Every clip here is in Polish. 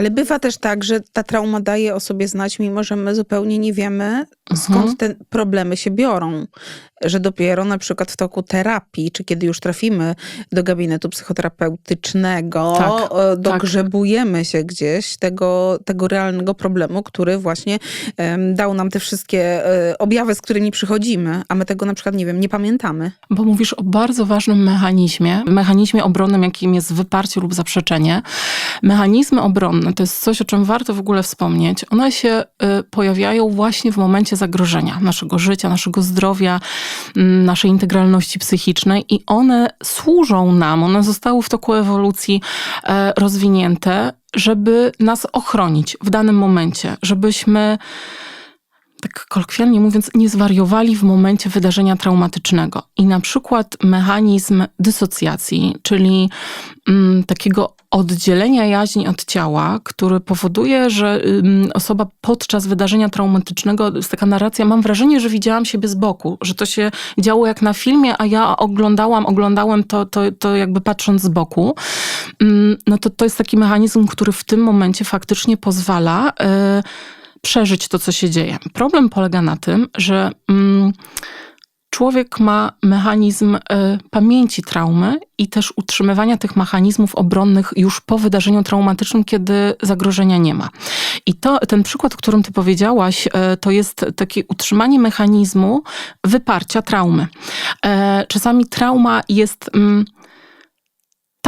Ale bywa też tak, że ta trauma daje o sobie znać, mimo że my zupełnie nie wiemy, skąd Mhm. te problemy się biorą. Że dopiero na przykład w toku terapii, czy kiedy już trafimy do gabinetu psychoterapeutycznego, Tak, e, dogrzebujemy się gdzieś tego, tego realnego problemu, który właśnie em, dał nam te wszystkie e, objawy, z którymi przychodzimy, a my tego na przykład, nie wiem, nie pamiętamy. Bo mówisz o bardzo ważnym mechanizmie, mechanizmie obronnym, jakim jest wyparcie lub zaprzeczenie. Mechanizmy obronne to jest coś, o czym warto w ogóle wspomnieć. One się y, pojawiają właśnie w momencie zagrożenia naszego życia, naszego zdrowia, mm, naszej integralności psychicznej i one służą nam, one zostały w toku ewolucji e, rozwinięte, żeby nas ochronić w danym momencie, żebyśmy tak kolokwialnie mówiąc, nie zwariowali w momencie wydarzenia traumatycznego. I na przykład mechanizm dysocjacji, czyli mm, takiego oddzielenia jaźni od ciała, który powoduje, że osoba podczas wydarzenia traumatycznego, jest taka narracja, mam wrażenie, że widziałam siebie z boku, że to się działo jak na filmie, a ja oglądałam, oglądałem to, to, to jakby patrząc z boku. No to to jest taki mechanizm, który w tym momencie faktycznie pozwala y, przeżyć to, co się dzieje. Problem polega na tym, że mm, człowiek ma mechanizm y, pamięci traumy i też utrzymywania tych mechanizmów obronnych już po wydarzeniu traumatycznym, kiedy zagrożenia nie ma. I to, ten przykład, o którym ty powiedziałaś, y, to jest takie utrzymanie mechanizmu wyparcia traumy. E, czasami trauma jest... Mm,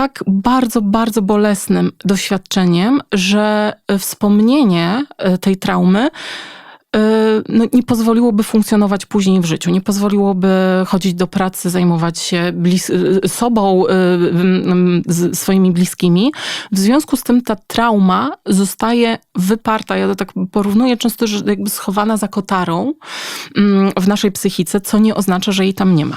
tak bardzo, bardzo bolesnym doświadczeniem, że wspomnienie e, tej traumy e, no, nie pozwoliłoby funkcjonować później w życiu, nie pozwoliłoby chodzić do pracy, zajmować się e, sobą, e, swoimi bliskimi. W związku z tym ta trauma zostaje wyparta. Ja to tak porównuję często, że jakby schowana za kotarą mm, w naszej psychice, co nie oznacza, że jej tam nie ma.